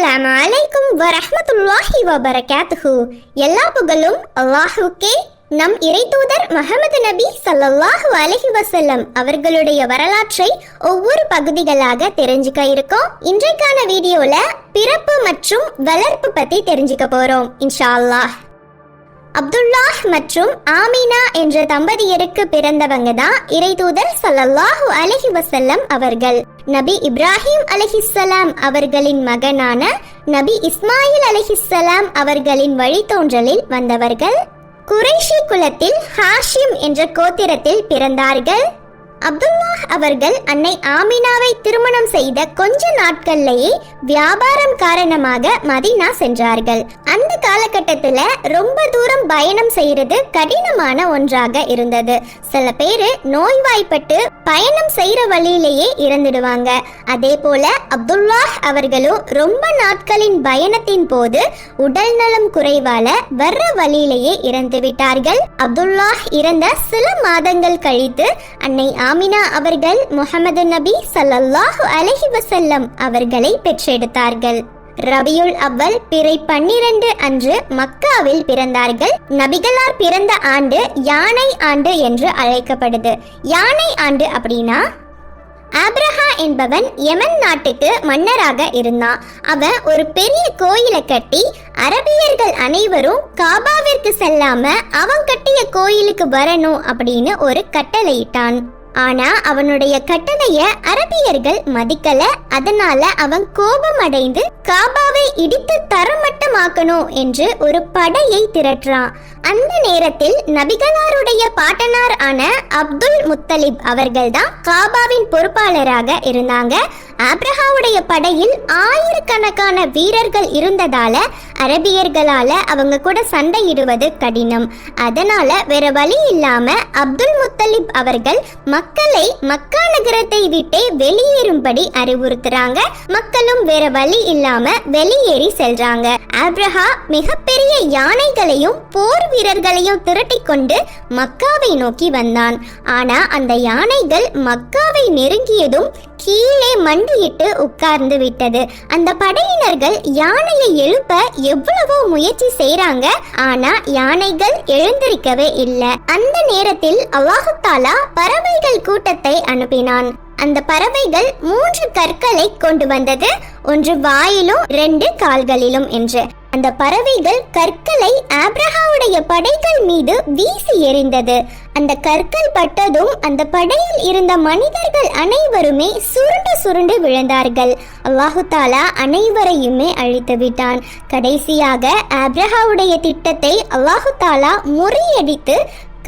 அஸ்ஸலாம் அலைக்கும் வரஹ்மத்துல்லாஹி வபரகாத்துஹு எல்லா புகழும் அல்லாஹுக்கே நம் இறைதூதர் மஹமது நபி சல்லல்லாஹு அலஹி வசல்லம் அவர்களுடைய வரலாற்றை ஒவ்வொரு பகுதிகளாக தெரிஞ்சுக்க இருக்கோம் இன்றைக்கான வீடியோல பிறப்பு மற்றும் வளர்ப்பு பத்தி தெரிஞ்சுக்க போறோம் இன்ஷா அல்லாஹ் அப்துல்லாஹ் மற்றும் ஆமினா என்ற தம்பதியருக்கு பிறந்தவங்க தான் இறைதூதர் சல்லல்லாஹு அலஹி வசல்லம் அவர்கள். நபி இப்ராஹிம் அலஹிசலாம் அவர்களின் மகனான நபி இஸ்மாயில் அலஹிசலாம் அவர்களின் வழித்தோன்றலில் வந்தவர்கள். குறைஷி குலத்தில் ஹாஷிம் என்ற கோத்திரத்தில் பிறந்தார்கள். அப்துல்லாஹ் அவர்கள் அன்னை ஆமினாவை திருமணம் செய்த கொஞ்ச நாட்கள்லேயே வியாபாரம் காரணமாக மதீனா சென்றார்கள். அந்த காலகட்டத்துல ரொம்ப தூரம் பயணம் செய்யறது கடினமான ஒன்றாக இருந்தது. சில பேரு நோய்வாய்ப்பட்டு பயணம் செய்யற வழியிலேயே இறந்துடுவாங்க. அதே போல அப்துல்லாஹ் அவர்களும் ரொம்ப நாட்களின் பயணத்தின் போது உடல் நலம் குறைவால வர்ற வழியிலேயே இறந்து விட்டார்கள் அப்துல்லாஹ் இறந்த சில மாதங்கள் கழித்து அன்னை ஆமினா அவர்கள் முகமது நபி ஸல்லல்லாஹு அலஹி வசல்லம் அவர்களை பெற்றெடுத்தார்கள். ரபியுல் அவ்வல் பிறை பன்னிரண்டு அன்று மக்காவில் பிறந்தார்கள். நபிகளார் பிறந்த ஆண்டு யானை ஆண்டு என்று அழைக்கப்படுது. யானை ஆண்டு அப்படின்னா ஆப்ரஹா என்பவன் யமன் நாட்டுக்கு மன்னராக இருந்தான். அவன் ஒரு பெரிய கோயிலை கட்டி அரபியர்கள் அனைவரும் காபாவிற்கு செல்லாம அவன் கட்டிய கோயிலுக்கு வரணும் அப்படின்னு ஒரு கட்டளையிட்டான். ஆனா அவனுடைய கட்டளைய அரபியர்கள் மதிக்கல. அதனால அவன் கோபம் அடைந்து காபாவை இடித்து தரமட்டமாக்கணும் என்று ஒரு படையை திரட்டுறான். அந்த நேரத்தில் நபிகளாருடைய பாட்டனார் ஆன அப்துல் முத்தலிப் அவர்கள் தான் காபாவின் பொறுப்பாளராக இருந்தாங்க. ஆப்ரஹாவுடைய படையில் ஆயிரக்கணக்கான வீரர்கள் இருந்ததால அரபியர்களால அவங்க கூட சண்டையிடுவது கடினம். அதனால வேற வழி இல்லாம அப்துல் முத்தலிப் அவர்கள் மக்களை மக்கா நகரத்தை விட்டே வெளியேறும்படி அறிவுறுத்துறாங்க. மக்களும் வேற வழி இல்லாம வெளியேறி செல்றாங்க. ஆப்ரஹா மிகப்பெரிய யானைகளையும் போர் வீரர்களையும் திரட்டி கொண்டு மக்காவை நோக்கி வந்தான். ஆனா அந்த யானைகள் மக்காவை நெருங்கியதும் கீழே மண்டியிட்டு உட்கார்ந்து விட்டது. அந்த படையினர்கள் யானையை எழுப்ப எவ்வளவோ முயற்சி செய்றாங்க. ஆனா யானைகள் எழுந்திருக்கவே இல்லை. அந்த நேரத்தில் அல்லாஹு பறவைகள் கூட்டத்தை அனுப்பினான். அந்த பறவைகள் மூன்று கற்களை கொண்டு வந்தது. ஒன்று வாயிலும் ரெண்டு கால்களிலும் என்று. அந்த பறவைகள் கற்களை ஆப்ரஹாவுடைய படைகள் மீது வீசி எறிந்தது. அந்த கற்கள் பட்டதும் அந்த படையில் இருந்த மனிதர்கள் அனைவருமே சுருண்டு சுருண்டு விழுந்தார்கள். அல்லாஹு தாலா அனைவரையுமே அழித்து விட்டான். கடைசியாக ஆப்ரஹாவுடைய திட்டத்தை அல்லாஹு தாலா முறியடித்து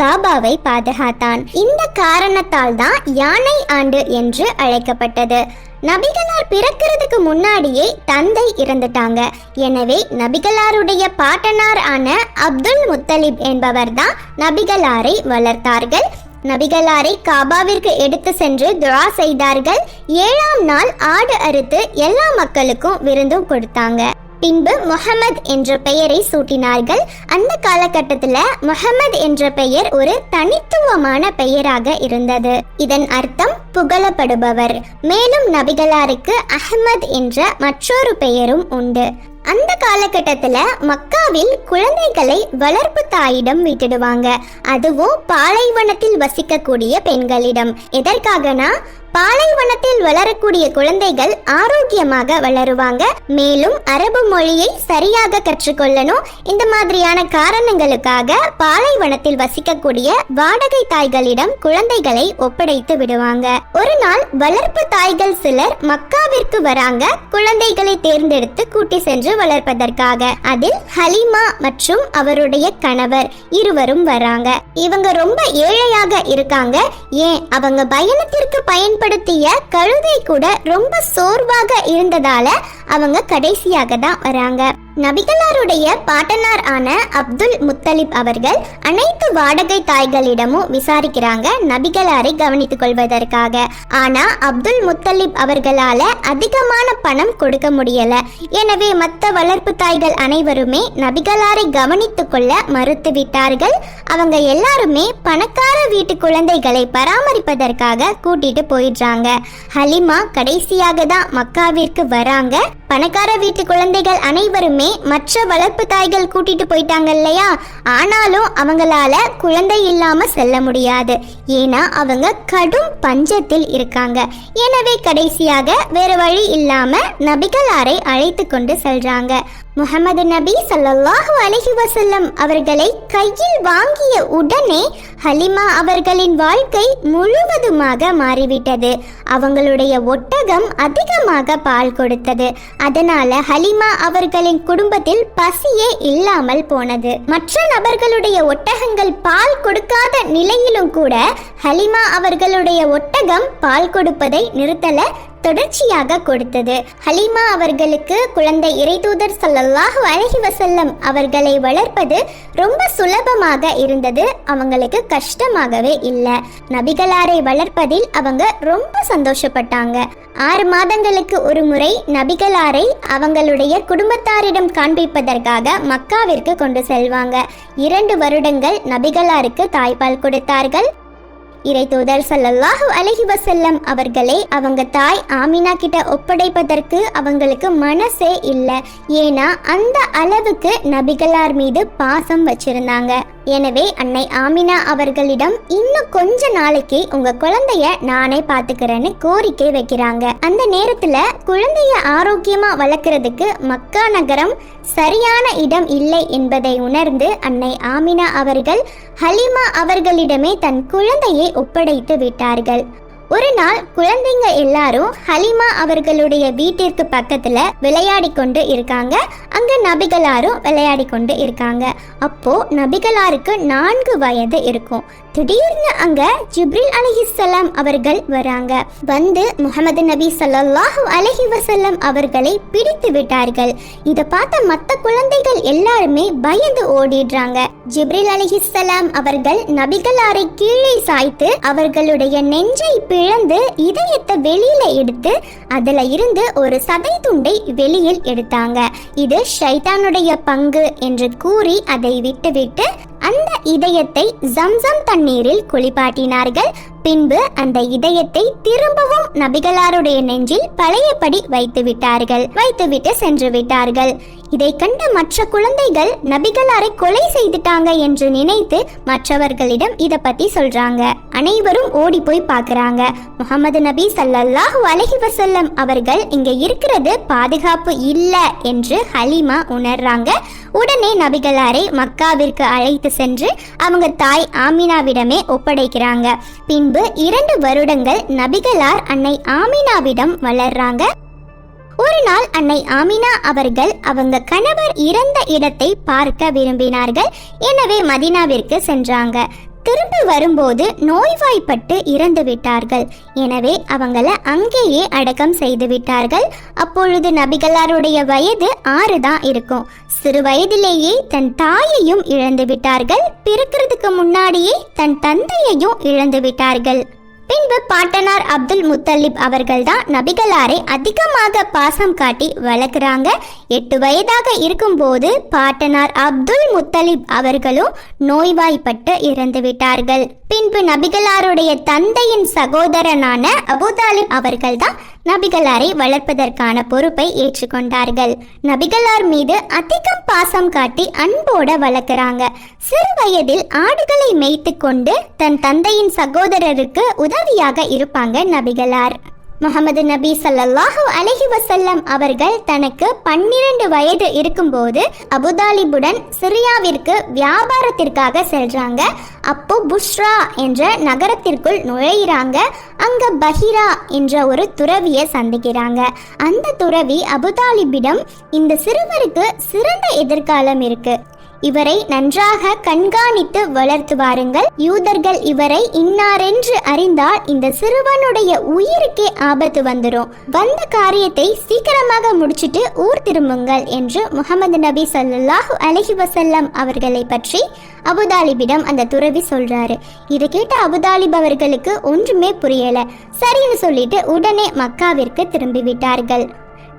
காபாவை பாதுகாத்தான். இந்த காரணத்தால் தான் யானை ஆண்டு என்று அழைக்கப்பட்டது. நபிகளார் பிறக்கிறதுக்கு முன்னாடியே தந்தை இறந்துட்டாங்க. எனவே நபிகளாருடைய பாட்டனார் ஆன அப்துல் முத்தலிப் என்பவர் தான் நபிகளாரை வளர்த்தார்கள். நபிகளாரை காபாவிற்கு எடுத்து சென்று துவா செய்தார்கள். ஏழாம் நாள் ஆடு அறுத்து எல்லா மக்களுக்கும் விருந்தும் கொடுத்தாங்க. பின்பு முகமது என்ற பெயரை சூட்டினார்கள். அந்த காலகட்டத்தில் முகமது என்ற பெயர் ஒரு தனித்துவமான பெயராக இருந்தது. இதன் அர்த்தம் புகழப்படுபவர். மேலும் நபிகளாருக்கு அஹ்மத் என்ற மற்றொரு பெயரும் உண்டு. அந்த காலகட்டத்துல மக்காவில் குழந்தைகளை வளர்ப்பு தாயிடம் விட்டுடுவாங்க. அதுவும் பாலைவனத்தில் வசிக்கக்கூடிய பெண்களிடம். எதற்காகனா? பாலைவனத்தில் வளரக்கூடிய குழந்தைகள் ஆரோக்கியமாக வளருவாங்க. மேலும் அரபு மொழியை சரியாக கற்றுக்கொள்ளணும். இந்த மாதிரியான காரணங்களுக்காக பாலைவனத்தில் வசிக்கக்கூடிய வாடகை தாய்களிடம் குழந்தைகளை ஒப்படைத்து விடுவாங்க. ஒரு நாள் வளர்ப்பு தாய்கள் சிலர் மக்காவிற்கு வராங்க. குழந்தைகளை தேர்ந்தெடுத்து கூட்டி சென்று வளர்ப்பதற்காக. அதில் ஹலிமா மற்றும் அவருடைய கணவர் இருவரும் வராங்க. இவங்க ரொம்ப ஏழையாக இருக்காங்க. ஏன்? அவங்க பயணத்திற்கு பயன் பயன்படுத்திய கழுதை கூட ரொம்ப சோர்வாக இருந்ததால அவங்க கடைசியாக தான் வராங்க. நபிகளாருடைய பாட்டனார் ஆன அப்துல் முத்தலிப் அவர்கள் அனைத்து வாடகை தாய்களிடமும் விசாரிக்கிறாங்க நபிகளாரை கவனித்துக் கொள்வதற்காக. ஆனா அப்துல் முத்தலிப் அவர்களால அதிகமான பணம் கொடுக்க முடியல. எனவே மற்ற வளர்ப்பு தாய்கள் அனைவருமே நபிகளாரை கவனித்துக் கொள்ள மறுத்து விட்டார்கள். அவங்க எல்லாருமே பணக்கார வீட்டு குழந்தைகளை பராமரிப்பதற்காக கூட்டிட்டு போயிடுறாங்க. ஹலிமா கடைசியாக தான் மக்காவிற்கு வராங்க. பணக்கார வீட்டு குழந்தைகள் அனைவருமே மற்ற வளர்ப்பு தாய்கள் கூட்டிட்டு போயிட்டாங்க இல்லையா? ஆனாலும் அவங்களால குழந்தை இல்லாம செல்ல முடியாது. ஏன்னா அவங்க கடும் பஞ்சத்தில் இருக்காங்க. எனவே கடைசியாக வேற வழி இல்லாம நபிகளாரை அழைத்து கொண்டு செல்றாங்க. முகமது நபி ஸல்லல்லாஹு அலஹி வசல்லம் அவர்களை கையில் வாங்கிய உடனே ஹலிமா அவர்களின் வாழ்க்கை முழுவதுமாக மாறிவிட்டது. அவங்களுடைய ஒட்டகம் அதிகமாக பால் கொடுத்தது. அதனால ஹலிமா அவர்களின் குடும்பத்தில் பசியே இல்லாமல் போனது. மற்ற நபர்களுடைய ஒட்டகங்கள் பால் கொடுக்காத நிலையிலும் கூட ஹலிமா அவர்களுடைய ஒட்டகம் பால் கொடுப்பதை நிறுத்தல தொடர்ச்சியாக கொடுத்தது. ஹலீமா அவர்களுக்கு குழந்தை இறைதூதர் சல்லல்லாஹு அலைஹி வசல்லம் அவர்களை வளர்ப்பது ரொம்ப சுலபமாக இருந்தது. அவங்களுக்கு கஷ்டமாகவே இல்லை. நபிகளாரை வளர்ப்பதில் அவங்க ரொம்ப சந்தோஷப்பட்டாங்க. ஆறு மாதங்களுக்கு ஒரு முறை நபிகளாரை அவங்களுடைய குடும்பத்தாரிடம் காண்பிப்பதற்காக மக்காவிற்கு கொண்டு செல்வாங்க. இரண்டு வருடங்கள் நபிகளாருக்கு தாய்ப்பால் கொடுத்தார்கள். இறை தூதர் சல்லல்லாஹு அலஹி வசல்லம் அவர்களை அவங்க தாய் ஆமினா கிட்ட ஒப்படைப்பதற்கு அவங்களுக்கு மனசே இல்லை. ஏன்னா அந்த அளவுக்கு நபிகளார் மீது பாசம் வச்சிருந்தாங்க. எனவே அன்னை ஆமினா அவர்களிடம் இன்னும் கொஞ்ச நாளைக்கு உங்க குழந்தைய நானே பாத்துக்கிறேன்னு கோரிக்கை வைக்கிறாங்க. அந்த நேரத்துல குழந்தைய ஆரோக்கியமா வளர்க்கறதுக்கு மக்கா நகரம் சரியான இடம் இல்லை என்பதை உணர்ந்து அன்னை ஆமினா அவர்கள் ஹலிமா அவர்களிடமே தன் குழந்தையை ஒப்படைத்து விட்டார்கள். ஒரு நாள் குழந்தைங்க எல்லாரும் ஹலிமா அவர்களுடைய வீட்டிற்கு பக்கத்துல விளையாடி கொண்டு இருக்காங்க. அங்க நபிகளாரும் விளையாடி கொண்டு இருக்காங்க. அப்போ நபிகளாருக்கு நான்கு வயது இருக்கும். திடீர்னு அங்க ஜிப்ரில் அலிஹிசல்லாம் அவர்கள் வராங்க. வந்து முகமது நபி ஸல்லல்லாஹு அலஹி வசல்லம் அவர்களை பிடித்து விட்டார்கள். இதை பார்த்த மத்த குழந்தைகள் எல்லாருமே பயந்து ஓடிடுறாங்க. ஜிப்ரில் அலிஹிசல்லாம் அவர்கள் நபிகளாரை கீழே சாய்த்து அவர்களுடைய நெஞ்சை பிளந்து இதயத்தை வெளியில எடுத்து அதுல இருந்து ஒரு சதை துண்டை வெளியில் எடுத்தாங்க. இது ஷைத்தானுடைய பங்கு என்று கூறி அதை விட்டுவிட்டு அந்த இதயத்தை ஜம்சம் தண்ணீரில் குளிப்பாட்டினார்கள். பின்பு அந்த இதயத்தை திரும்பவும் நபிகளாருடைய நெஞ்சில் பழையபடி வைத்து விட்டார்கள். வைத்துவிட்டு சென்று விட்டார்கள். இதை கண்ட மற்ற குழந்தைகள் நபிகளாரை கொலை செய்துட்டாங்க என்று நினைத்து மற்றவர்களிடம் இத பத்தி சொல்றாங்க. அனைவரும் ஓடி போய் பாக்குறாங்க முகமது நபி சல்லல்லாஹ் அலஹி வசல்லம் அவர்கள் இங்க இருக்கிறது பாதுகாப்பு இல்ல என்று ஹலீமா உணர்றாங்க. உடனே நபிகளாரை மக்காவிற்கு அழைத்து சென்று அவங்க தாய் ஆமினாவிடமே ஒப்படைக்கிறாங்க. பின்பு இரண்டு வருடங்கள் நபிகளார் அன்னை ஆமினாவிடம் வளர்றாங்க. ஒரு நாள் அன்னை ஆமினா அவர்கள் அவங்க கணவர் இறந்த இடத்தை பார்க்க விரும்பினார்கள். எனவே மதினாவிற்கு சென்றாங்க. திரும்பி வரும்போது நோய்வாய்ப்பட்டு இறந்து விட்டார்கள். எனவே அவங்கள அங்கேயே அடக்கம் செய்து விட்டார்கள். அப்பொழுது நபிகளாருடைய வயது ஆறு தான் இருக்கும். சிறு வயதிலேயே தன் தாயையும் இழந்து விட்டார்கள். பிறக்கிறதுக்கு முன்னாடியே தன் தந்தையையும் இழந்து விட்டார்கள். பின்பு பாட்டனார் அப்துல் முத்தலிப் அவர்கள் தான் நபிகளாரை அதிகமாக பாசம் காட்டி வளர்க்குறாங்க. எட்டு வயதாக இருக்கும்போது பாட்டனார் அப்துல் முத்தலிப் அவர்களும் நோய்வாய்ப்பட்டு இறந்து விட்டார்கள். பின்பு நபிகளாருடைய தந்தையின் சகோதரனான அபுதாலிப் அவர்கள் தான் நபிகளாரை வளர்ப்பதற்கான பொறுப்பை ஏற்றுக்கொண்டார்கள். நபிகளார் மீது அதிகம் பாசம் காட்டி அன்போட வளர்க்குறாங்க. சிறு வயதில் ஆடுகளை மேய்த்து கொண்டு தன் தந்தையின் சகோதரருக்கு உதவியாக இருப்பாங்க நபிகளார். முகமது நபி ஸல்லல்லாஹு அலஹி வசல்லம் அவர்கள் தனக்கு பன்னிரண்டு வயது இருக்கும்போது அபுதாலிபுடன் சிரியாவிற்கு வியாபாரத்திற்காக செல்றாங்க. அப்போ புஷ்ரா என்ற நகரத்திற்குள் நுழையிறாங்க. அங்க பஹிரா என்ற ஒரு துறவியை சந்திக்கிறாங்க. அந்த துறவி அபுதாலிபிடம் இந்த சிறுவருக்கு சிறந்த எதிர்காலம் இருக்கு. இவரை நன்றாக கண்காணித்து வளர்த்து வாருங்கள். யூதர்கள் இவரை இன்னாரென்று அறிந்தால் இந்த சிறுவனுடைய உயிருக்கே ஆபத்து வந்துடும் வந்த காரியத்தை சீக்கிரமாக முடிச்சிட்டு ஊர் திரும்புங்கள் என்று முகமது நபி ஸல்லல்லாஹு அலஹி வசல்லம் அவர்களை பற்றி அபுதாலிபிடம் அந்த துறவி சொல்றாரு. இதை கேட்ட அபுதாலிப் அவர்களுக்கு ஒன்றுமே புரியல. சரின்னு சொல்லிட்டு உடனே மக்காவிற்கு திரும்பிவிட்டார்கள்.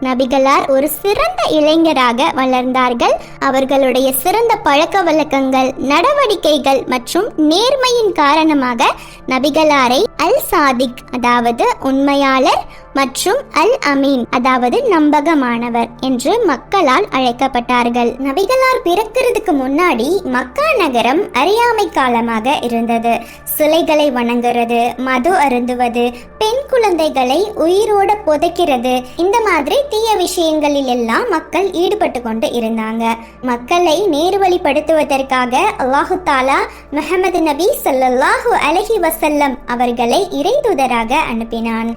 நபிகளார் ஒரு சிறந்த இளைஞராக வளர்ந்தார்கள். அவர்களுடைய சிறந்த பழக்க வழக்கங்கள் நடவடிக்கைகள் மற்றும் நேர்மையின் காரணமாக நபிகளாரை அல் சாதிக் அதாவது உண்மையாளர் மற்றும் அல் அமீன் அதாவது நம்பகமானவர் என்று மக்களால் அழைக்கப்பட்டார்கள். நபிகளார் பிறக்கிறதுக்கு முன்னாடி மக்கா நகரம் அறியாமை காலமாக இருந்தது. சிலைகளை வணங்குறது மது அருந்துவது பெண் குழந்தைகளை உயிரோட புதைக்கிறது இந்த மாதிரி தீய விஷயங்களில் எல்லாம் மக்கள் ஈடுபட்டு கொண்டு இருந்தாங்க. மக்களை நேர்வழிப்படுத்துவதற்காக அல்லாஹு தாலா முஹம்மது நபி சல்லாஹூ அலஹி வசல்லம் அவர்களை இறைதூதராக அனுப்பினான்.